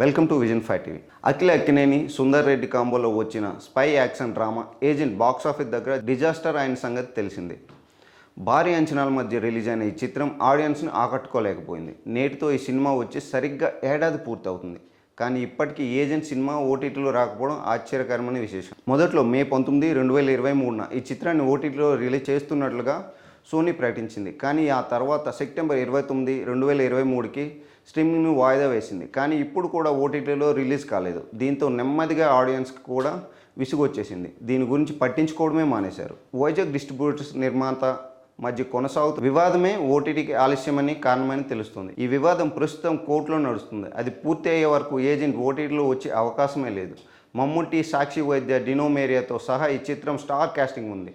Welcome to Vision five TV. Akhil Akkineni Sundar Reddy కాంబోలో వచ్చిన spy action drama agent box office దగ్గర disaster అయిన సంగతి తెలిసిందే. భారీ అంచనాల మధ్య రిలీజ్ అయిన ఈ చిత్రం ఆడియన్స్ని ఆకట్టుకోలేకపోయింది. నేటితో ఈ సినిమా వచ్చి సరిగ్గా ఏడాది పూర్తవుతుంది. కానీ ఇప్పటికీ ఏజెంట్ సినిమా ఓటీటీలో రాకపోవడం ఆశ్చర్యకరమైన విశేషం. మొదట్లో మే పంతొమ్మిది రెండు వేల ఇరవై మూడున ఈ చిత్రాన్ని ఓటీటీలో రిలీజ్ చేస్తున్నట్లుగా సోనీ ప్రకటించింది. కానీ ఆ తర్వాత సెప్టెంబర్ ఇరవై తొమ్మిది రెండు వేల ఇరవై మూడుకి స్ట్రీమింగ్ను వాయిదా వేసింది. కానీ ఇప్పుడు కూడా ఓటీటీలో రిలీజ్ కాలేదు. దీంతో నెమ్మదిగా ఆడియన్స్కి కూడా విసుగొచ్చేసింది. దీని గురించి పట్టించుకోవడమే మానేశారు. వైజాగ్ డిస్ట్రిబ్యూటర్స్ నిర్మాత మధ్య కొనసాగుతూ వివాదమే ఓటీటీకి ఆలస్యమని కారణమని తెలుస్తుంది. ఈ వివాదం ప్రస్తుతం కోర్టులో నడుస్తుంది. అది పూర్తి అయ్యే వరకు ఏజెంట్ ఓటీటీలో వచ్చే అవకాశమే లేదు. మమ్ముట్టి సాక్షి వైద్య డినోమేరియాతో సహా ఈ చిత్రం స్టార్ కాస్టింగ్ ఉంది.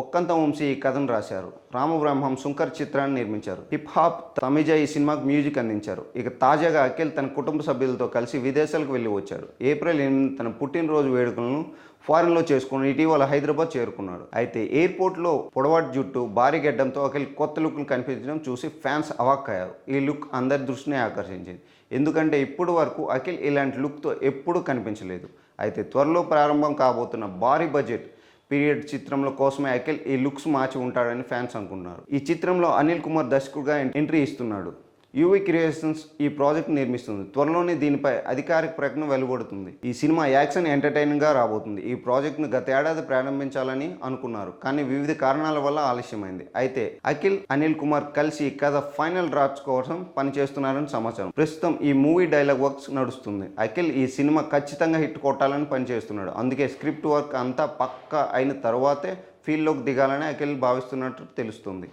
ఒక్కంత వంశీ ఈ కథను రాశారు. రామబ్రహ్మం శుంకర్ చిత్రాన్ని నిర్మించారు. హిప్ హాప్ తమిజ ఈ సినిమాకు మ్యూజిక్ అందించారు. ఇక తాజాగా అఖిల్ తన కుటుంబ సభ్యులతో కలిసి విదేశాలకు వెళ్ళి వచ్చాడు. ఏప్రిల్ ఎనిమిది తన పుట్టినరోజు వేడుకలను ఫారెన్లో చేసుకుని ఇటీవల హైదరాబాద్ చేరుకున్నాడు. అయితే ఎయిర్పోర్ట్లో పొడవాటి జుట్టు భారీ గడ్డంతో అఖిల్ కొత్త లుక్లు కనిపించడం చూసి ఫ్యాన్స్ అవాక్కయ్యారు. ఈ లుక్ అందరి దృష్టిని ఆకర్షించింది. ఎందుకంటే ఇప్పుడు వరకు అఖిల్ ఇలాంటి లుక్తో ఎప్పుడూ కనిపించలేదు. అయితే త్వరలో ప్రారంభం కాబోతున్న భారీ బడ్జెట్ పీరియడ్ చిత్రంలో కోసమే అఖిల్ ఈ లుక్స్ మార్చి ఉంటాడని ఫ్యాన్స్ అనుకున్నారు ఈ చిత్రంలో అనిల్ కుమార్ దర్శకుడుగా ఎంట్రీ ఇస్తున్నాడు. యూవీ క్రియేషన్స్ ఈ ప్రాజెక్ట్ నిర్మిస్తుంది. త్వరలోనే దీనిపై అధికారిక ప్రకటన వెలువడుతుంది. ఈ సినిమా యాక్షన్ ఎంటర్టైనింగ్గా రాబోతుంది. ఈ ప్రాజెక్ట్ను గత ఏడాది ప్రారంభించాలని అనుకున్నారు. కానీ వివిధ కారణాల వల్ల ఆలస్యమైంది. అయితే అఖిల్ అనిల్ కుమార్ కలిసి ఈ కథ ఫైనల్ డ్రాఫ్ట్స్ కోసం పనిచేస్తున్నారని సమాచారం. ప్రస్తుతం ఈ మూవీ డైలాగ్ వర్క్స్ నడుస్తుంది. అఖిల్ ఈ సినిమా ఖచ్చితంగా హిట్ కొట్టాలని పనిచేస్తున్నాడు. అందుకే స్క్రిప్ట్ వర్క్ అంతా పక్క అయిన తర్వాతే ఫీల్డ్లోకి దిగాలని అఖిల్ భావిస్తున్నట్టు తెలుస్తుంది.